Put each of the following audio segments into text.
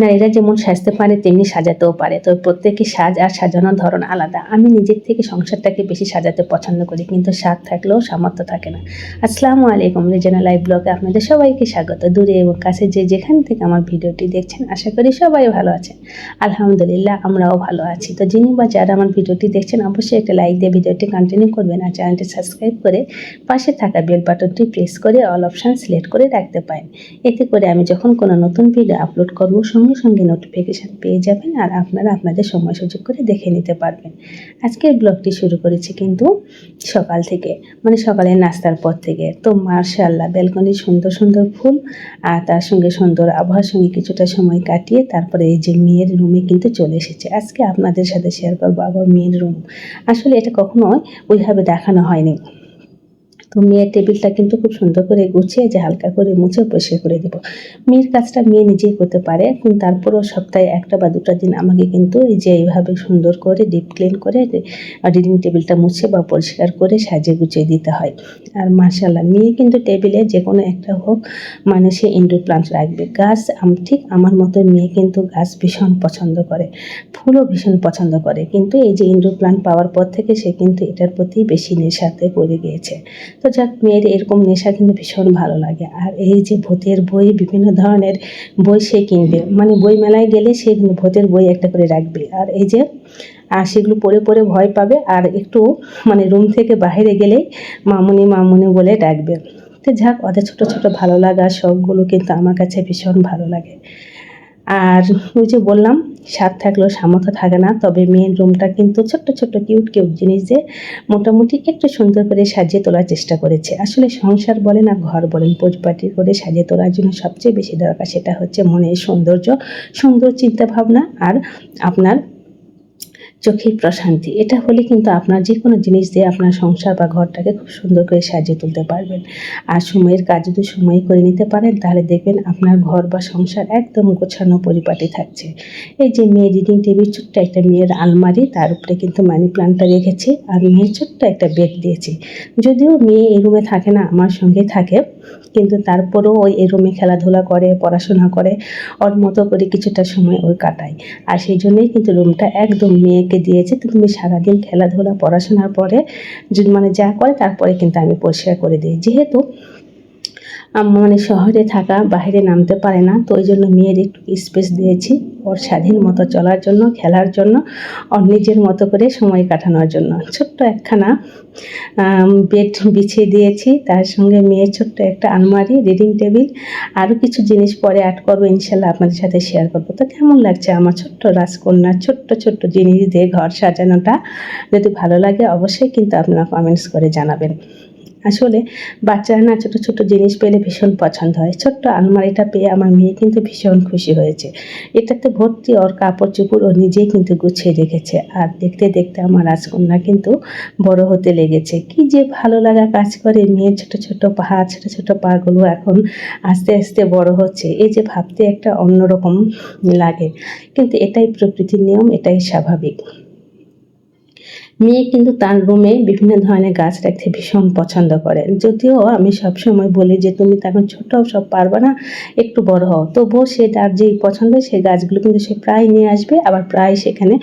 নারীরা যেমন সাজতে পারে, তেমনি সাজাতেও পারে। তো প্রত্যেকের সাজ আর সাজানোর ধরন আলাদা। আমি নিজের থেকে সংসারটাকে বেশি সাজাতে পছন্দ করি, কিন্তু স্বাদ থাকলেও সামর্থ্য থাকে না। আসসালামু আলাইকুম রিজনাল লাইভ ব্লগে আপনাদের সবাইকে স্বাগত। দূরে এবং কাছে যে যেখান থেকে আমার ভিডিওটি দেখছেন, আশা করি সবাই ভালো আছেন। আলহামদুলিল্লাহ, আমরাও ভালো আছি। তো যিনি বা যারা আমার ভিডিওটি দেখছেন, অবশ্যই একটা লাইক দিয়ে ভিডিওটি কন্টিনিউ করবেন আর চ্যানেলটি সাবস্ক্রাইব করে পাশে থাকা বেল বাটনটি প্রেস করে অল অপশান সিলেক্ট করে রাখতে পারেন। এতে করে আমি যখন কোনো নতুন ভিডিও আপলোড করব সঙ্গে সঙ্গে নোটিফিকেশান পেয়ে যাবেন আর আপনারা আপনাদের সময় সুযোগ করে দেখে নিতে পারবেন। আজকের ব্লগটি শুরু করেছি কিন্তু সকাল থেকে মানে সকালের নাস্তার পর থেকে। তো মার্শাল্লাহ ব্যালকনি সুন্দর সুন্দর ফুল আর তার সঙ্গে সুন্দর আবহাওয়ার সঙ্গে কিছুটা সময় কাটিয়ে তারপরে এই যে মেয়ের রুমে কিন্তু চলে এসেছে। আজকে আপনাদের সাথে শেয়ার করব আবার মেয়ের রুম আসলে এটা কখনোই ওইভাবে দেখানো হয়নি। তো মেয়ের টেবিলটা কিন্তু খুব সুন্দর করে গুছিয়ে যে হালকা করে মুছে পরিষ্কার করে দেবো। মেয়ের কাজটা মেয়ে নিজেই করতে পারে তারপরেও সপ্তাহে একটা বা দুটা দিন আমাকে কিন্তু এই যে এইভাবে সুন্দর করে ডিপ ক্লিন করে ডিনিং টেবিলটা মুছে বা পরিষ্কার করে সাজিয়ে গুছিয়ে দিতে হয়। আর মার্শাল্লাহ মেয়ে কিন্তু টেবিলে যে কোনো একটা হোক মানে সে ইনডোর প্লান্ট রাখবে। গাছ ঠিক আমার মতো মেয়ে কিন্তু গাছ ভীষণ পছন্দ করে, ফুলও ভীষণ পছন্দ করে। কিন্তু এই যে ইনডোর প্লান্ট পাওয়ার পর থেকে সে কিন্তু এটার প্রতি বেশি নেশাতে পড়ে গিয়েছে। তো যাক, মেয়ের এরকম নেশা কিন্তু ভীষণ ভালো লাগে। আর এই যে ভূতের বই, বিভিন্ন ধরনের বই সে কিনবে। মানে বই মেলায় গেলে সে কিন্তু ভূতের বই একটা করে রাখবে। আর এই যে আর সেগুলো পড়ে পড়ে ভয় পাবে। আর একটু মানে রুম থেকে বাইরে গেলেই মামুনি মামুনি বলে ডাকবে। তো যাক, ওদের ছোট ছোট ভালো লাগা শখগুলো কিন্তু আমার কাছে ভীষণ ভালো লাগে। আর ওই যে বললাম স্বাদ থাকলেও সামর্থ্য থাকে না, তবে মেন রুমটা কিন্তু ছোট্ট ছোট্ট কিউট কিউট জিনিস দিয়ে মোটামুটি একটু সুন্দর করে সাজিয়ে তোলার চেষ্টা করেছে। আসলে সংসার বলেন আর ঘর বলেন পরিপাটি করে সাজিয়ে তোলার জন্য সবচেয়ে বেশি দরকার সেটা হচ্ছে মনের সৌন্দর্য, সুন্দর চিন্তাভাবনা আর আপনার চোখের প্রশান্তি। এটা হলে কিন্তু আপনার যে কোনো জিনিস দিয়ে আপনার সংসার বা ঘরটাকে খুব সুন্দর করে সাজিয়ে তুলতে পারবেন। আর সময়ের কাজ যদি সময় করে নিতে পারেন, তাহলে দেখবেন আপনার ঘর বা সংসার একদম গোছানো পরিপাটি থাকছে। এই যে মেয়ে রিডিং টেবিল ছোট্ট একটা মেয়ের আলমারি, তার উপরে কিন্তু মানি প্লান্টটা রেখেছি। আর মেয়ের ছোট্ট একটা বেড দিয়েছি। যদিও মেয়ে এই রুমে থাকে না, আমার সঙ্গে থাকে। কিন্তু তারপরেও ওই এই রুমে খেলাধুলা করে, পড়াশোনা করে, ওর মতো করে কিছুটা সময় ওই কাটায়। আর সেই জন্যই কিন্তু রুমটা একদম মেয়েকে দিয়েছে, তো তুমি সারাদিন খেলাধুলা, পড়াশোনার পরে মানে যা করে তারপরে কিন্তু আমি পরিষ্কার করে দিই। যেহেতু মানে শহরে থাকা, বাইরে নামতে পারে না। তো ওই জন্য মেয়ের একটু স্পেস দিয়েছি ওর স্বাধীন মতো চলার জন্য, খেলার জন্য, ওর নিজের মতো করে সময় কাটানোর জন্য। ছোট্ট একখানা বেড বিছিয়ে দিয়েছি। তার সঙ্গে মেয়ের ছোট্ট একটা আলমারি রিডিং টেবিল আরও কিছু জিনিস পরে অ্যাড করব, ইনশাল্লাহ আপনাদের সাথে শেয়ার করব। তো কেমন লাগছে আমার ছোট্ট রাজকন্যার ছোট্ট ছোট্ট জিনিস দিয়ে ঘর সাজানোটা? যদি ভালো লাগে অবশ্যই কিন্তু আপনারা কমেন্টস করে জানাবেন। আসলে বাচ্চারা না ছোটো ছোটো জিনিস পেলে ভীষণ পছন্দ হয়। ছোট্ট আলমারিটা পেয়ে আমার মেয়ে কিন্তু ভীষণ খুশি হয়েছে। এটাতে ভর্তি ওর কাপড় চোপড় ও নিজেই কিন্তু গুছিয়ে রেখেছে। আর দেখতে দেখতে আমার রাজকন্যা কিন্তু বড় হতে লেগেছে। কি যে ভালো লাগা কাজ করে মেয়ের ছোট ছোট পা, ছোট ছোট পাগুলো এখন আস্তে আস্তে বড় হচ্ছে। এই যে ভাবতে একটা অন্যরকম লাগে। কিন্তু এটাই প্রকৃতির নিয়ম, এটাই স্বাভাবিক। মেয়ে কিন্তু তার রুমে বিভিন্ন ধরনের গাছ রাখতে ভীষণ পছন্দ করে। যদিও আমি সবসময় বলি যে, তুমি তখন ছোট, সব পারবে না, একটু বড় হও। তবুও সে তার যেই পছন্দ, সেই গাছগুলো কিন্তু সে প্রায় নিয়ে আসবে, আবার প্রায় সেখানে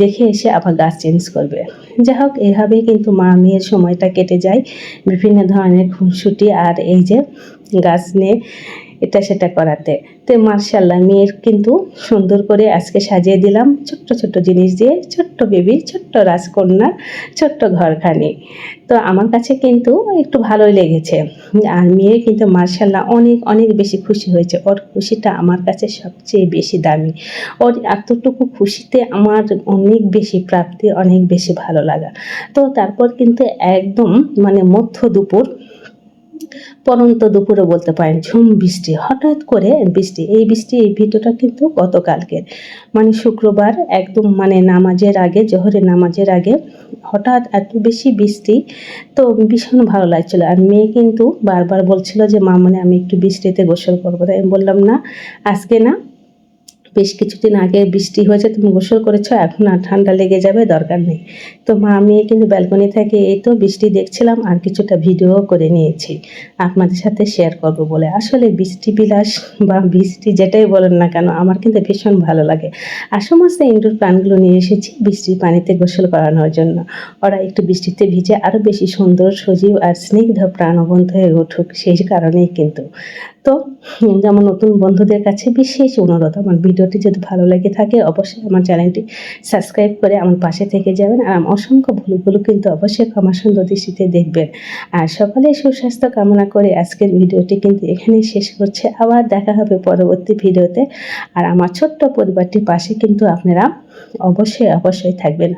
রেখে এসে আবার গাছ চেঞ্জ করবে। যাই হোক, এভাবেই কিন্তু মা মেয়ের সময়টা কেটে যায়। বিভিন্ন ধরনের খুনসুটি আর এই যে গাছ নিয়ে এটা সেটা করাতে। তো মার্শাল্লাহ, মেয়ের কিন্তু সুন্দর করে আজকে সাজিয়ে দিলাম ছোট্ট ছোট্ট জিনিস দিয়ে, ছোট্ট বেবি, ছোট্ট রাজকন্যা, ছোট্ট ঘরখানি। তো আমার কাছে কিন্তু একটু ভালোই লেগেছে। আর মেয়ে কিন্তু মার্শাল্লাহ অনেক অনেক বেশি খুশি হয়েছে। ওর খুশিটা আমার কাছে সবচেয়ে বেশি দামি। ওর এতটুকু খুশিতে আমার অনেক বেশি প্রাপ্তি, অনেক বেশি ভালো লাগা। তো তারপর কিন্তু একদম মানে মধ্য দুপুর পরন্ত দুপুরে বলতে পারেন ঝুম বৃষ্টি। হঠাৎ করে বৃষ্টি, এই বৃষ্টি, এই ভিডিওটা কিন্তু গতকালকের। মানে শুক্রবার একদম মানে নামাজের আগে জোহরের নামাজের আগে হঠাৎ এত বেশি বৃষ্টি তো ভীষণ ভালো লাগছিল। আর মেয়ে কিন্তু বারবার বলছিল যে, মা মানে আমি একটু বৃষ্টিতে গোসল করব। তাই আমি বললাম, না, আজকে না বেশ কিছুদিন আগে বৃষ্টি হয়েছে, তুমি গোসল করেছ, এখন আর ঠান্ডা লেগে যাবে, দরকার নেই। তো মা, আমি কিন্তু ব্যালকনি থেকে এই তো বৃষ্টি দেখছিলাম আর কিছুটা ভিডিও করে নিয়েছি, আপনাদের সাথে শেয়ার করব বলে। আসলে বৃষ্টি বিলাস বা বৃষ্টি যেটাই বলেন না কেন, আমার কিন্তু ভীষণ ভালো লাগে। আর সমস্ত ইনডোর প্ল্যান্টগুলো নিয়ে এসেছি বৃষ্টির পানিতে গোসল করানোর জন্য। ওরা একটু বৃষ্টিতে ভিজে আরও বেশি সুন্দর, সজীব আর স্নিগ্ধ প্রাণবন্ত হয়ে উঠুক, সেই কারণেই কিন্তু। তো আমার নতুন বন্ধুদের কাছে বিশেষ অনুরোধ, আমার ভিডিওটি যদি ভালো লেগে থাকে, অবশ্যই আমার চ্যানেলটি সাবস্ক্রাইব করে আমার পাশে থেকে যাবেন। আর আমার অসংখ্য ভুলগুলো কিন্তু অবশ্যই ক্ষমা সুন্দর দৃষ্টিতে দেখবেন। আর সকলে সুস্বাস্থ্য কামনা করে আজকের ভিডিওটি কিন্তু এখানেই শেষ করছে। আবার দেখা হবে পরবর্তী ভিডিওতে। আর আমার ছোট্ট পরিবারটির পাশে কিন্তু আপনারা অবশ্যই অবশ্যই থাকবেন।